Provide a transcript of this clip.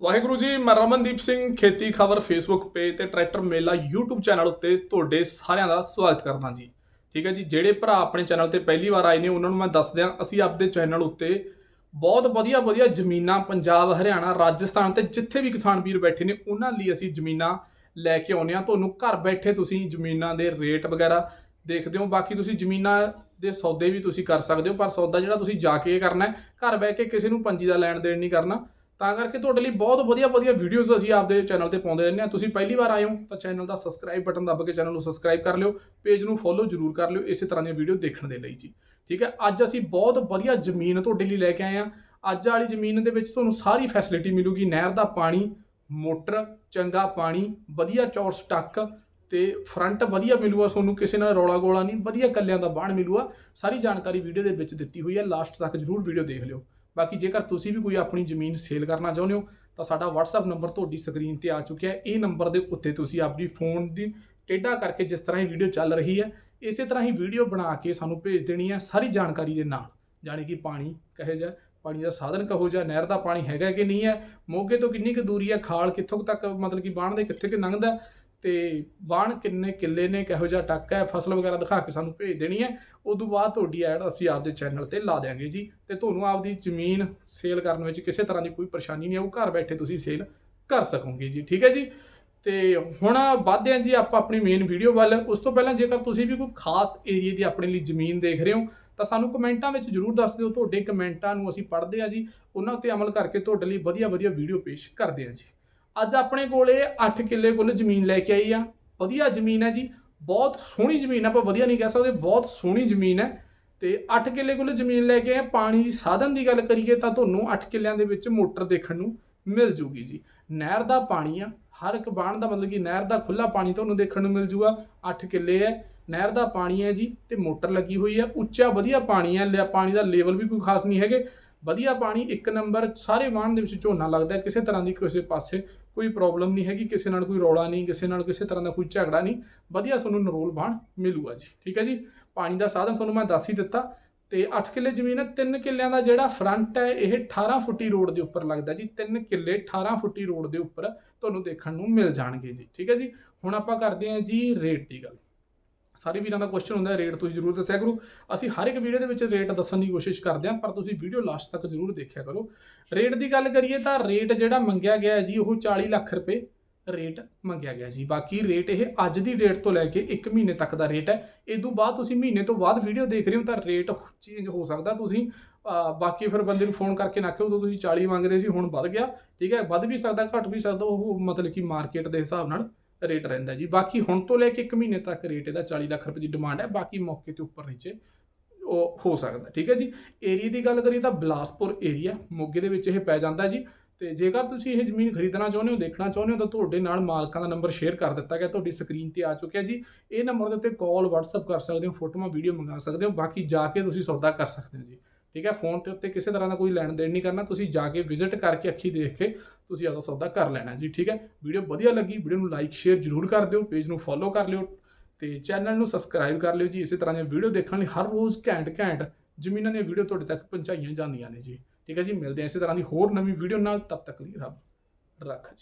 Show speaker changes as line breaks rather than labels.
ਵਾਹਿਗੁਰੂ ਜੀ, ਮੈਂ Ramandeep Singh, Kheti Khabar Facebook page ਤੇ tractor ਮੇਲਾ YouTube ਚੈਨਲ ਉੱਤੇ ਤੁਹਾਡੇ ਸਾਰਿਆਂ ਦਾ ਸਵਾਗਤ ਕਰਦਾ ਜੀ। ਠੀਕ ਹੈ ਜੀ, ਜਿਹੜੇ ਭਰਾ ਆਪਣੇ ਚੈਨਲ ਤੇ ਪਹਿਲੀ ਵਾਰ ਆਏ ਨੇ, ਉਹਨਾਂ ਨੂੰ ਮੈਂ ਦੱਸ ਦਿਆਂ, ਅਸੀਂ ਆਪਦੇ ਚੈਨਲ ਉੱਤੇ ਬਹੁਤ ਵਧੀਆ ਵਧੀਆ ਜ਼ਮੀਨਾਂ ਪੰਜਾਬ, ਹਰਿਆਣਾ, ਰਾਜਸਥਾਨ ਤੇ ਜਿੱਥੇ ਵੀ ਕਿਸਾਨ ਵੀਰ ਬੈਠੇ ਨੇ, ਉਹਨਾਂ ਲਈ ਅਸੀਂ ਜ਼ਮੀਨਾਂ ਲੈ ਕੇ ਆਉਂਦੇ ਹਾਂ। ਤੁਹਾਨੂੰ ਘਰ ਬੈਠੇ ਤੁਸੀਂ ਜ਼ਮੀਨਾਂ ਦੇ ਰੇਟ ਵਗੈਰਾ ਦੇਖਦੇ ਹੋ, ਬਾਕੀ ਤੁਸੀਂ ਜ਼ਮੀਨਾਂ ਦੇ ਸੌਦੇ ਵੀ ਤੁਸੀਂ ਕਰ ਸਕਦੇ ਹੋ, ਪਰ ਸੌਦਾ ਜਿਹੜਾ ਤੁਸੀਂ ਜਾ ਕੇ ਕਰਨਾ ਹੈ, ਘਰ ਬਹਿ ਕੇ ਕਿਸੇ ਨੂੰ ਪੰਜੀ ਦਾ ਲੈਣ ਦੇਣ ਨਹੀਂ ਕਰਨਾ। ਤਾਂ ਕਰਕੇ ਤੁਹਾਡੇ ਲਈ ਬਹੁਤ ਵਧੀਆ ਵਧੀਆ ਵੀਡੀਓਜ਼ ਅਸੀਂ ਆਪਦੇ ਚੈਨਲ ਤੇ ਪਾਉਂਦੇ ਰਹਿੰਦੇ ਹਾਂ। ਤੁਸੀਂ ਪਹਿਲੀ ਵਾਰ ਆਏ ਹੋ ਤਾਂ ਚੈਨਲ ਦਾ ਸਬਸਕ੍ਰਾਈਬ ਬਟਨ ਦੱਬ ਕੇ ਚੈਨਲ ਨੂੰ ਸਬਸਕ੍ਰਾਈਬ ਕਰ ਲਿਓ ਪੇਜ ਨੂੰ ਫੋਲੋ ਜ਼ਰੂਰ ਕਰ ਲਿਓ ਇਸੇ ਤਰ੍ਹਾਂ ਦੀਆਂ ਵੀਡੀਓ ਦੇਖਣ ਦੇ ਲਈ ਜੀ। ਠੀਕ ਹੈ, ਅੱਜ ਅਸੀਂ ਬਹੁਤ ਵਧੀਆ ਜ਼ਮੀਨ ਤੁਹਾਡੇ ਲਈ ਲੈ ਕੇ ਆਏ ਹਾਂ। ਅੱਜ ਵਾਲੀ ਜ਼ਮੀਨ ਦੇ ਵਿੱਚ ਤੁਹਾਨੂੰ ਸਾਰੀ ਫੈਸਿਲਿਟੀ ਮਿਲੂਗੀ। ਨਹਿਰ ਦਾ ਪਾਣੀ, ਮੋਟਰ, ਚੰਗਾ ਪਾਣੀ, ਵਧੀਆ ਚੌਰ ਟੱਕ ਤੇ ਫਰੰਟ ਵਧੀਆ ਮਿਲੂਗਾ ਤੁਹਾਨੂੰ, ਕਿਸੇ ਨਾਲ ਰੌਲਾ ਗੋਲਾ ਨਹੀਂ, ਵਧੀਆ ਕੱਲਿਆਂ ਦਾ ਬਾਣ ਮਿਲੂਗਾ। ਸਾਰੀ ਜਾਣਕਾਰੀ ਵੀਡੀਓ ਦੇ ਵਿੱਚ ਦਿੱਤੀ ਹੋਈ ਹੈ। ਲਾਸਟ ਤੱਕ ਜਰੂਰ ਵੀਡੀਓ ਦੇਖ ਲਿਓ। ਬਾਕੀ ਜੇਕਰ ਤੁਸੀਂ ਵੀ ਕੋਈ ਆਪਣੀ ਜ਼ਮੀਨ ਸੇਲ ਕਰਨਾ ਚਾਹੁੰਦੇ ਹੋ, ਤਾਂ ਸਾਡਾ WhatsApp ਨੰਬਰ ਤੁਹਾਡੀ ਸਕਰੀਨ ਤੇ ਆ ਚੁੱਕਿਆ ਹੈ। ਇਹ ਨੰਬਰ ਦੇ ਉੱਤੇ ਤੁਸੀਂ ਆਪਣੀ ਫੋਨ ਦੀ ਟੇਢਾ ਕਰਕੇ ਜਿਸ ਤਰ੍ਹਾਂ ਹੀ ਵੀਡੀਓ ਚੱਲ ਰਹੀ ਹੈ, ਇਸੇ ਤਰ੍ਹਾਂ ਹੀ ਵੀਡੀਓ ਬਣਾ ਕੇ ਸਾਨੂੰ ਭੇਜ ਦੇਣੀ ਹੈ ਸਾਰੀ ਜਾਣਕਾਰੀ ਦੇ ਨਾਲ। ਜਾਣੀ ਕਿ ਪਾਣੀ ਕਹੇ ਜਾ ਪਾਣੀ ਦਾ ਸਾਧਨ ਕਹੋ ਜਾ ਨਹਿਰ ਦਾ ਪਾਣੀ ਹੈਗਾ ਕਿ ਨਹੀਂ ਹੈ, ਮੋਗੇ ਤੋਂ ਕਿੰਨੀ ਕੁ ਦੂਰੀ ਹੈ, ਖਾਲ ਕਿੱਥੋਂ ਤੱਕ ਮਤਲਬ ਕਿ ਬਾਣ ਦੇ ਕਿੱਥੇ ਕਿ ਲੰਘਦਾ ਤੇ ਬਾਣ ਕਿੰਨੇ ਕਿੱਲੇ ਨੇ, ਕਿਹੋ ਜਿਹਾ ਟੱਕ ਹੈ, ਫਸਲ ਵਗੈਰਾ ਦਿਖਾ ਕੇ ਸਾਨੂੰ ਭੇਜ ਦੇਣੀ ਹੈ। ਉਦੋਂ ਬਾਅਦ ਤੁਹਾਡੀ ਐਡ ਅਸੀਂ ਆਪਦੇ ਚੈਨਲ ਤੇ ਲਾ ਦਿਆਂਗੇ ਜੀ। ਤੇ ਤੁਹਾਨੂੰ ਆਪਦੀ ਜ਼ਮੀਨ ਸੇਲ ਕਰਨ ਵਿੱਚ ਕਿਸੇ ਤਰ੍ਹਾਂ ਦੀ ਕੋਈ ਪਰੇਸ਼ਾਨੀ ਨਹੀਂ ਆਊ। ਘਰ ਬੈਠੇ ਤੁਸੀਂ ਸੇਲ ਕਰ ਸਕੋਗੇ ਜੀ, ਠੀਕ ਹੈ ਜੀ? ਤੇ ਹੁਣ ਵੱਧਦੇ ਹਾਂ ਜੀ ਆਪਾਂ ਆਪਣੀ ਮੇਨ ਵੀਡੀਓ ਵੱਲ। ਉਸ ਤੋਂ ਪਹਿਲਾਂ ਜੇਕਰ ਤੁਸੀਂ ਵੀ ਕੋਈ ਖਾਸ ਏਰੀਆ ਦੀ ਆਪਣੇ ਲਈ ਜ਼ਮੀਨ ਦੇਖ ਰਹੇ ਹੋ, ਤਾਂ ਸਾਨੂੰ ਕਮੈਂਟਾਂ ਵਿੱਚ ਜਰੂਰ ਦੱਸ ਦਿਓ। ਤੁਹਾਡੇ ਕਮੈਂਟਾਂ ਨੂੰ ਅਸੀਂ ਪੜ੍ਹਦੇ ਹਾਂ ਜੀ। ਉਹਨਾਂ ਉੱਤੇ ਅਮਲ ਕਰਕੇ ਤੁਹਾਡੇ ਲਈ ਵਧੀਆ ਵਧੀਆ ਵੀਡੀਓ ਪੇਸ਼ ਕਰਦੇ ਹਾਂ ਜੀ। ਅੱਜ ਆਪਣੇ ਕੋਲੇ 8 ਕਿੱਲੇ ਕੁੱਲ ਜ਼ਮੀਨ ਲੈ ਕੇ ਆਈ ਆ। ਵਧੀਆ ਜ਼ਮੀਨ ਹੈ ਜੀ। ਬਹੁਤ ਸੋਹਣੀ ਜ਼ਮੀਨ ਆਪਾਂ ਵਧੀਆ ਨਹੀਂ ਕਹਿ ਸਕਦੇ। ਬਹੁਤ ਸੋਹਣੀ ਜ਼ਮੀਨ ਹੈ। ਤੇ 8 ਕਿੱਲੇ ਕੁੱਲ ਜ਼ਮੀਨ ਲੈ ਕੇ ਆਏ। ਪਾਣੀ ਦੀ ਸਾਧਨ ਦੀ ਗੱਲ ਕਰੀਏ ਤਾਂ ਤੁਹਾਨੂੰ 8 ਕਿੱਲਿਆਂ ਦੇ ਵਿੱਚ ਮੋਟਰ ਦੇਖਣ ਨੂੰ ਮਿਲ ਜੂਗੀ ਜੀ। ਨਹਿਰ ਦਾ ਪਾਣੀ ਆ। ਹਰ ਇੱਕ ਬਾਣ ਦਾ ਮਤਲਬ ਕਿ ਨਹਿਰ ਦਾ ਖੁੱਲਾ ਪਾਣੀ ਤੁਹਾਨੂੰ ਦੇਖਣ ਨੂੰ ਮਿਲ ਜੂਗਾ। 8 ਕਿੱਲੇ ਹੈ। ਨਹਿਰ ਦਾ ਪਾਣੀ ਹੈ ਜੀ ਤੇ ਮੋਟਰ ਲੱਗੀ ਹੋਈ ਹੈ। ਉੱਚਾ ਵਧੀਆ ਪਾਣੀ ਹੈ। ਲਿਆ ਪਾਣੀ ਦਾ ਲੈਵਲ ਵੀ ਕੋਈ ਖਾਸ ਨਹੀਂ ਹੈਗੇ। ਵਧੀਆ ਪਾਣੀ, ਇੱਕ ਨੰਬਰ, ਸਾਰੇ ਵਾਹਣ ਦੇ ਵਿੱਚ ਝੋਨਾ ਲੱਗਦਾ ਕਿਸੇ ਤਰ੍ਹਾਂ ਦੀ ਕਿਸੇ ਪਾਸੇ ਕੋਈ ਪ੍ਰੋਬਲਮ ਨਹੀਂ ਹੈਗੀ, ਕਿਸੇ ਨਾਲ ਕੋਈ ਰੌਲਾ ਨਹੀਂ, ਕਿਸੇ ਨਾਲ ਕਿਸੇ ਤਰ੍ਹਾਂ ਦਾ ਕੋਈ ਝਗੜਾ ਨਹੀਂ। ਵਧੀਆ ਤੁਹਾਨੂੰ ਨਰੋਲ ਬਾਣ ਮਿਲੂਗਾ ਜੀ, ਠੀਕ ਹੈ ਜੀ? ਪਾਣੀ ਦਾ ਸਾਧਨ ਤੁਹਾਨੂੰ ਮੈਂ ਦੱਸ ਹੀ ਦਿੱਤਾ। ਤੇ 8 ਕਿੱਲੇ ਜ਼ਮੀਨ ਹੈ 3 ਕਿੱਲਿਆਂ ਦਾ ਜਿਹੜਾ ਫਰੰਟ ਹੈ, ਇਹ 18 ਫੁੱਟੀ ਰੋਡ ਦੇ ਉੱਪਰ ਲੱਗਦਾ ਜੀ। 3 ਕਿੱਲੇ 18 ਫੁੱਟੀ ਰੋਡ ਦੇ ਉੱਪਰ ਤੁਹਾਨੂੰ ਦੇਖਣ ਨੂੰ ਮਿਲ ਜਾਣਗੇ ਜੀ, ਠੀਕ ਹੈ ਜੀ? ਹੁਣ ਆਪਾਂ ਕਰਦੇ ਹਾਂ ਜੀ ਰੇਟ ਦੀ ਗੱਲ। ਸਾਰੇ ਵੀਰਾਂ ਦਾ ਕੁਐਸਚਨ ਹੁੰਦਾ ਰੇਟ ਤੁਸੀਂ ਜ਼ਰੂਰ ਦੱਸਿਆ ਕਰੋ। ਅਸੀਂ ਹਰ ਇੱਕ ਵੀਡੀਓ ਦੇ ਵਿੱਚ ਰੇਟ ਦੱਸਣ ਦੀ ਕੋਸ਼ਿਸ਼ ਕਰਦੇ ਹਾਂ, ਪਰ ਤੁਸੀਂ ਵੀਡੀਓ ਲਾਸਟ ਤੱਕ ਜ਼ਰੂਰ ਦੇਖਿਆ ਕਰੋ। ਰੇਟ ਦੀ ਗੱਲ ਕਰੀਏ ਤਾਂ ਰੇਟ ਜਿਹੜਾ ਮੰਗਿਆ ਗਿਆ ਹੈ ਜੀ, ਉਹ 40 ਲੱਖ ਰੁਪਏ ਰੇਟ ਮੰਗਿਆ ਗਿਆ ਜੀ। ਬਾਕੀ ਰੇਟ ਇਹ ਅੱਜ ਦੀ ਡੇਟ ਤੋਂ ਲੈ ਕੇ 1 ਮਹੀਨੇ ਤੱਕ ਦਾ ਰੇਟ ਹੈ। ਇਸ ਤੋਂ ਬਾਅਦ ਤੁਸੀਂ ਮਹੀਨੇ ਤੋਂ ਬਾਅਦ ਵੀਡੀਓ ਦੇਖ ਰਹੇ ਹੋ ਤਾਂ ਰੇਟ ਚੇਂਜ ਹੋ ਸਕਦਾ ਤੁਸੀਂ। ਬਾਕੀ ਫਿਰ ਬੰਦੇ ਨੂੰ ਫੋਨ ਕਰਕੇ ਨਾ ਕਿਹਾ ਉਦੋਂ ਤੁਸੀਂ 40 ਮੰਗਦੇ ਸੀ, ਹੁਣ ਵੱਧ ਗਿਆ। ਠੀਕ ਹੈ, ਵੱਧ ਵੀ ਸਕਦਾ, ਘਟ ਵੀ ਸਕਦਾ, ਉਹ ਮਤਲਬ ਕਿ ਮਾਰਕੀਟ ਦੇ ਹਿਸਾਬ ਨਾਲ ਰੇਟ ਰਹਿੰਦਾ ਜੀ। ਬਾਕੀ ਹੁਣ ਤੋਂ ਲੈ ਕੇ 1 ਮਹੀਨੇ ਤੱਕ ਰੇਟ ਇਹਦਾ 40 ਲੱਖ ਰੁਪਏ ਦੀ ਡਿਮਾਂਡ ਹੈ। ਬਾਕੀ ਮੌਕੇ ਤੇ ਉੱਪਰ ਨੀਚੇ ਉਹ ਹੋ ਸਕਦਾ ਠੀਕ ਹੈ ਜੀ। ਏਰੀਆ ਦੀ ਗੱਲ ਕਰੀਏ ਤਾਂ ਬਿਲਾਸਪੁਰ ਏਰੀਆ ਮੋਗੇ ਦੇ ਵਿੱਚ ਇਹ ਪੈ ਜਾਂਦਾ ਜੀ। ਤੇ ਜੇਕਰ ਤੁਸੀਂ ਇਹ ਜ਼ਮੀਨ ਖਰੀਦਣਾ ਚਾਹੁੰਦੇ ਹੋ, ਦੇਖਣਾ ਚਾਹੁੰਦੇ ਹੋ, ਤਾਂ ਤੁਹਾਡੇ ਨਾਲ ਮਾਲਕਾਂ ਦਾ ਨੰਬਰ ਸ਼ੇਅਰ ਕਰ ਦਿੱਤਾ ਗਿਆ। ਤੁਹਾਡੀ ਸਕਰੀਨ ਤੇ ਆ ਚੁੱਕਿਆ ਜੀ। ਇਹ ਨੰਬਰ ਦੇ ਉੱਤੇ ਕਾਲ WhatsApp ਕਰ ਸਕਦੇ ਹੋ, ਫੋਟੋਆਂ ਵੀਡੀਓ ਮੰਗਾ ਸਕਦੇ ਹੋ। ਬਾਕੀ ਜਾ ਕੇ ਤੁਸੀਂ ਸੌਦਾ ਕਰ ਸਕਦੇ ਹੋ ਜੀ। ਠੀਕ ਹੈ। ਫੋਨ ਤੇ ਉੱਤੇ ਕਿਸੇ ਤਰ੍ਹਾਂ ਦਾ ਕੋਈ ਲੈਣ ਦੇਣ ਨਹੀਂ ਕਰਨਾ। ਤੁਸੀਂ ਜਾ ਕੇ ਵਿਜ਼ਿਟ ਕਰਕੇ ਅੱਖੀ ਦੇਖ ਕੇ ਤੁਸੀਂ ਆਪਦਾ ਸੌਦਾ ਕਰ ਲੈਣਾ ਜੀ, ਠੀਕ ਹੈ? ਵੀਡੀਓ ਵਧੀਆ ਲੱਗੀ, ਵੀਡੀਓ ਨੂੰ ਲਾਈਕ ਸ਼ੇਅਰ ਜ਼ਰੂਰ ਕਰ ਦਿਓ ਪੇਜ ਨੂੰ ਫੋਲੋ ਕਰ ਲਿਓ ਤੇ ਚੈਨਲ ਨੂੰ ਸਬਸਕ੍ਰਾਈਬ ਕਰ ਲਿਓ ਜੀ। ਇਸੇ ਤਰ੍ਹਾਂ ਦੀਆਂ ਵੀਡੀਓ ਦੇਖਣ ਲਈ ਹਰ ਰੋਜ਼ ਘੈਂਟ ਘੈਂਟ ਜ਼ਮੀਨਾਂ ਦੀਆਂ ਵੀਡੀਓ ਤੁਹਾਡੇ ਤੱਕ ਪਹੁੰਚਾਈਆਂ ਜਾਂਦੀਆਂ ਨੇ ਜੀ। ਠੀਕ ਹੈ ਜੀ, ਮਿਲਦੇ ਹਾਂ ਇਸੇ ਤਰ੍ਹਾਂ ਦੀ ਹੋਰ ਨਵੀਂ ਵੀਡੀਓ ਨਾਲ ਤਬ ਤੱਕ ਲਈ ਰੱਬ ਰੱਖ ਜੀ।